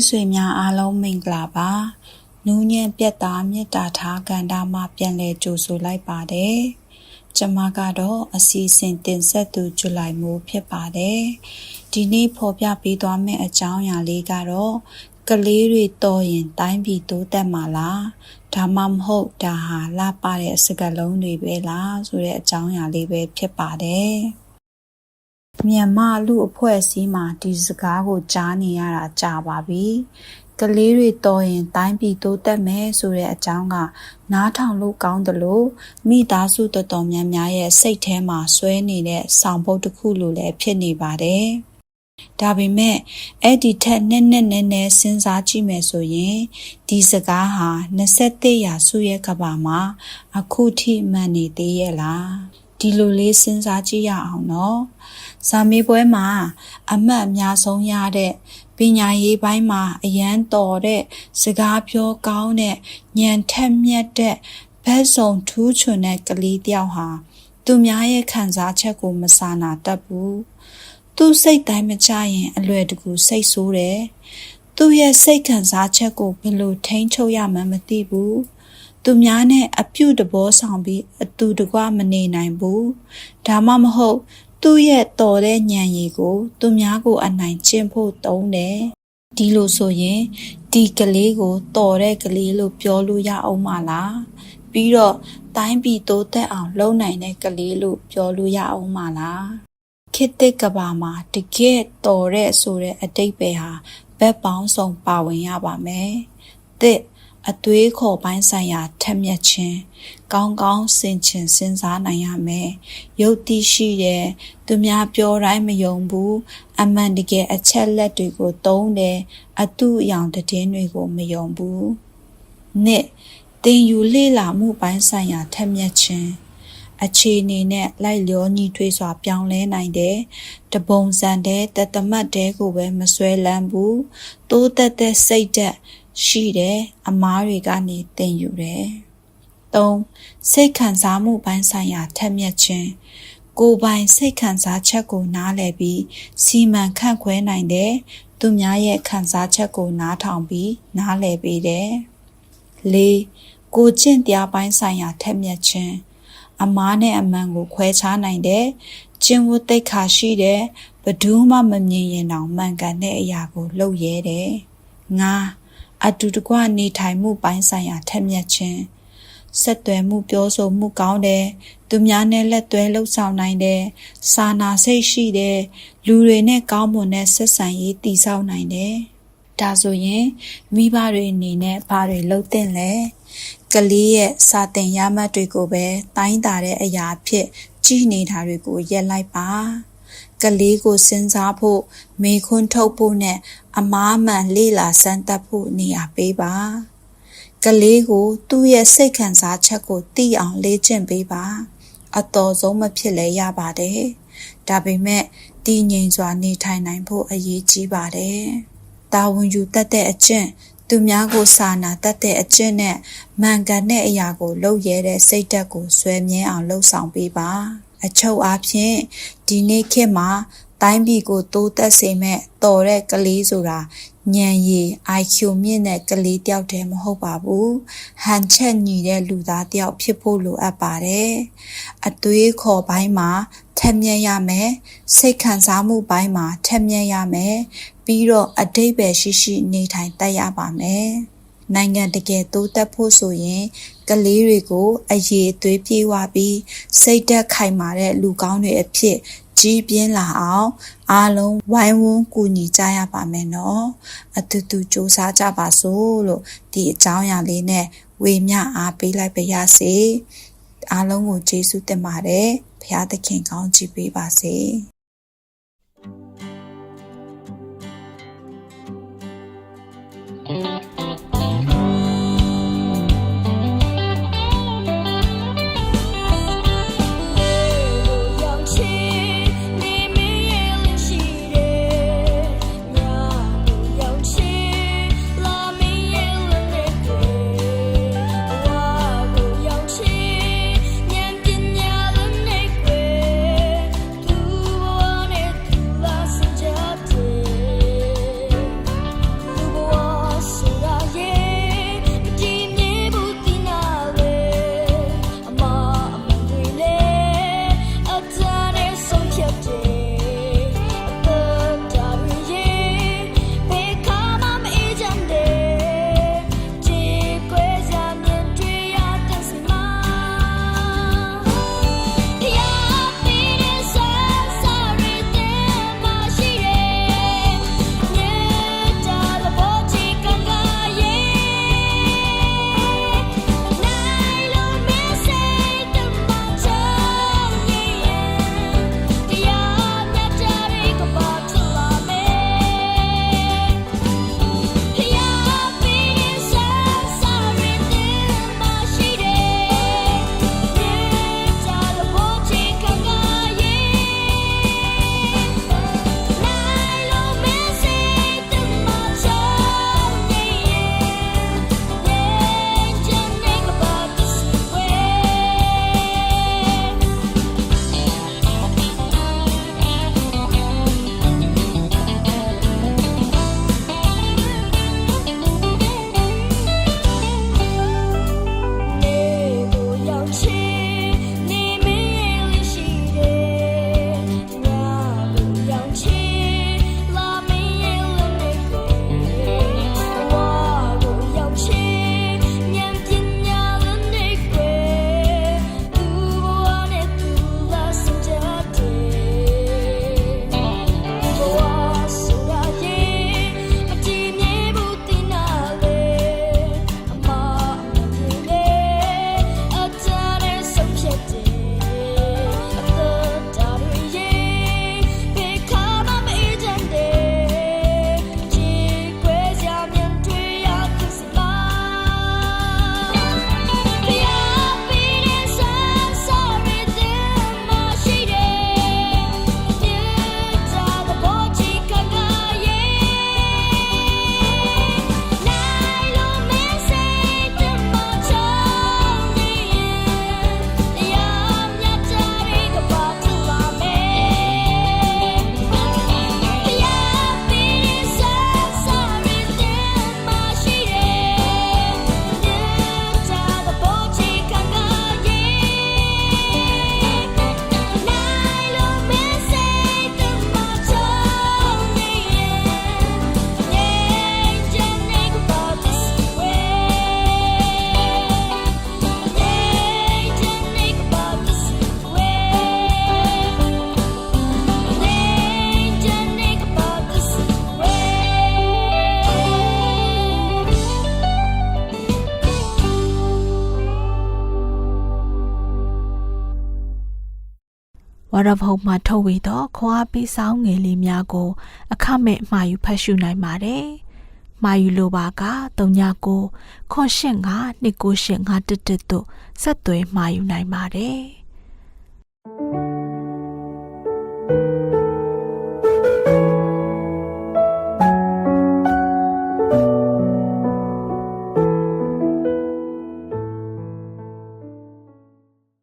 မိတ်ဆွေများအားလုံးမင်္ဂလာပါနူးညံ့ပြတ်သားမေတ္တာထားကန္တာမှပြန်လဲကြိုဆိုလိုက်ပါတယ်ကျမကတော့အစီအစဉ်တင်ဆက်သူဇူလိုင်မိုးဖြစ်ပါတယ်ဒီနေ့ဖော်ပြပေးသွားမယ့်အကြောင်းအရာလေးကတော့ကလေးတွေတော်ရင်တိုင်းပြည်တိုးတက်မှာလားဒါမှမဟုတ်ဒါဟာလှပတဲ့စကားလုံးတွေပဲလားဆိုတဲ့အကြောင်းအရာလေးပဲဖြစ်ပါတယ် မြန်မာလူအဖွဲ့အစည်းမှာဒီစကားကိုကြားနေရတာကြာပါပြီ။ကလေးတွေတော်ရင်တိုင်းပြည်တိုးတက်မယ်ဆိုတဲ့အကြောင်းကနားထောင်လို့ကောင်းတယ်လို့မိသားစုတော်တော်များများရဲ့စိတ်ထဲမှာဆွဲနေတဲ့ဆောင်ပုတ်တစ်ခုလိုလည်းဖြစ်နေပါတယ်။ဒါပေမဲ့အဲ့ဒီထက်နက်နက်နဲနဲစဉ်းစားကြည့်မယ်ဆိုရင်ဒီစကားဟာ21ရာစုရဲ့ကဘာမှာအခုထိမှန်နေသေးရဲ့လား ဒီလိုလေးစဉ်းစားကြည့်ရအောင်နော်ဇာမေးပွဲမှာ အမှတ်အများဆုံးရတဲ့ပညာရေးပိုင်းမှာအရန်တော်တဲ့စကားပြောကောင်းတဲ့ဉာဏ်ထက်မြက်တဲ့ဘက်ဆောင်ထူးချွန်တဲ့ကလေးတယောက်ဟာသူများရဲ့ခံစားချက်ကိုမစာနာတတ်ဘူးသူ့စိတ်တိုင်းမချရင်အလွယ်တကူစိတ်ဆိုးတယ်သူ့ရဲ့စိတ်ခံစားချက်ကိုဘယ်လိုထိန်းချုပ်ရမှန်းမသိဘူး သူများနဲ့အပြုတ်တဘောဆောင်ပြီးအတူတကွမနေနိုင်ဘူးဒါမှမဟုတ် သူ့ရဲ့တော်တဲ့ညံရည်ကို သူများကိုအနိုင်ကျင့်ဖို့တုံးတယ်ဒီလိုဆိုရင်ဒီကလေးကိုတော်တဲ့ကလေးလို့ပြောလို့ရအောင်မလားပြီးတော့တိုင်းပြည်တိုးတက်အောင်လုပ်နိုင်တဲ့ကလေးလို့ပြောလို့ရအောင်မလားခေတ်သစ်ကဘာမှာတကယ်တော်တဲ့ဆိုတဲ့အတိတ်ပဲဟာဘက်ပေါင်းစုံပါဝင်ရပါမယ်။တစ် အသွေးခေါ်ပိုင်းဆိုင်ရာထက်မြက်ခြင်းကောင်းကောင်းစင်ချင်စဉ်းစားနိုင်ရမယ်။ယုတ်တိရှိတယ်သူများပြောတိုင်းမယုံဘူးအမှန်တကယ်အချက်လက်တွေကိုသုံးတယ်အတုအယောင်တည်င်းတွေကိုမယုံဘူး။နှစ်တင်ယူလေ့လာမှုပိုင်းဆိုင်ရာထက်မြက်ခြင်းအခြေအနေနဲ့လိုက်လျောညီထွေးစွာပြောင်းလဲနိုင်တယ်။တပုံစံတဲ့တသမတ်တဲ့ကိုပဲမဆွဲလန်းဘူး။တိုးတက်တဲ့စိတ်သက် ရှိတယ်အမားတွေကနေတင်ယူတယ်။၃စိတ်ခံစားမှုပိုင်းဆိုင်ရာထက်မြက်ခြင်းကိုယ်ပိုင်စိတ်ခံစားချက်ကိုနားလည်ပြီးစီမံခန့်ခွဲနိုင်တယ်သူများရဲ့ခံစားချက်ကိုနားထောင်ပြီးနားလည်ပေးတယ်။၄ကိုကျင့်တရားပိုင်းဆိုင်ရာထက်မြက်ခြင်းအမားနဲ့အမှန်ကိုခွဲခြားနိုင်တယ်ကျင့်ဝတ်သိက္ခာရှိတယ်ဘယ်သူမှမမြင်ရင်တောင်မှန်ကန်တဲ့အရာကိုလုပ်ရဲတယ်။၅ အတူတကွနေထိုင်မှုပိုင်းဆိုင်ရာထက်မြက်ခြင်းဆက်သွယ်မှုပြောဆိုမှုကောင်းတယ်သူများနဲ့လက်သွဲလှုပ်ဆောင်နိုင်တယ်စာနာစိတ်ရှိတယ်လူတွေနဲ့ကောင်းမွန်တဲ့ဆက်ဆံရေးတည်ဆောက်နိုင်တယ်ဒါဆိုရင်မိဘတွေအနေနဲ့ဘာတွေလုပ်သင့်လဲကလေးရဲ့စာသင်ရမှတ်တွေကိုပဲတိုင်းတာတဲ့အရာဖြစ်ကြည်နေတာတွေကိုရက်လိုက်ပါ ကလေးကိုစဉ်းစားဖို့မေခွန်းထုတ်ဖို့နဲ့အမားမှန်လေ့လာစမ်းသပ်ဖို့နေရာပေးပါကလေးကိုသူ့ရဲ့စိတ်ခံစားချက်ကိုသိအောင်လေ့ကျင့်ပေးပါအတော်ဆုံးမဖြစ်လဲရပါတယ်ဒါပေမဲ့တည်ငြိမ်စွာနေထိုင်နိုင်ဖို့အရေးကြီးပါတယ်တာဝန်ယူတတ်တဲ့အကျင့်သူများကိုစာနာတတ်တဲ့အကျင့်နဲ့မှန်ကန်တဲ့အရာကိုလုပ်ရတဲ့စိတ်ဓာတ်ကိုဆွဲမြဲအောင်လှုပ်ဆောင်ပေးပါ အချုပ်အားဖြင့်ဒီနေ့ခေတ်မှာတိုင်းပြည်ကိုတိုးတက်စေမဲ့တော်တဲ့ကလေးဆိုတာညံရည် IQ မြင့်တဲ့ကလေးတယောက်တည်းမဟုတ်ပါဘူးဟန်ချက်ညီတဲ့လူသားတယောက်ဖြစ်ဖို့လိုအပ်ပါတယ်အသွေးခေါ်ပိုင်းမှာထက်မြက်ရမယ်စိတ်ခံစားမှုပိုင်းမှာထက်မြက်ရမယ်ပြီးတော့အတိတ်ပဲရှိရှိနေထိုင်တတ်ရပါမယ်နိုင်ငံတကယ်တိုးတက်ဖို့ဆိုရင် ကလေးတွေကို အရေးအသွေးပြေဝပြီးစိတ်သက်ခိုင်မာတဲ့လူကောင်းတွေအဖြစ်ကြီးပြင်းလာအောင်အားလုံးဝိုင်းဝန်းကူညီကြရပါမယ်နော်အတူတူစူးစမ်းကြပါစို့လို့ဒီအကြောင်းအရာလေးနဲ့ဝေမျှအားပေးလိုက်ပါရစေအားလုံးကိုကျေးဇူးတင်ပါတယ်ဘုရားသခင်ကောင်းချီးပေးပါစေ ဝါရဖုံမှာထုတ်ဝေသောခွန်အားပေးဆောင်ငယ်လေးများကို အခမဲ့မှာယူဖတ်ရှုနိုင်ပါတယ်။မှာယူလိုပါက39ခွန်85 298 511တို့ဆက်သွယ်မှာယူနိုင်ပါတယ်။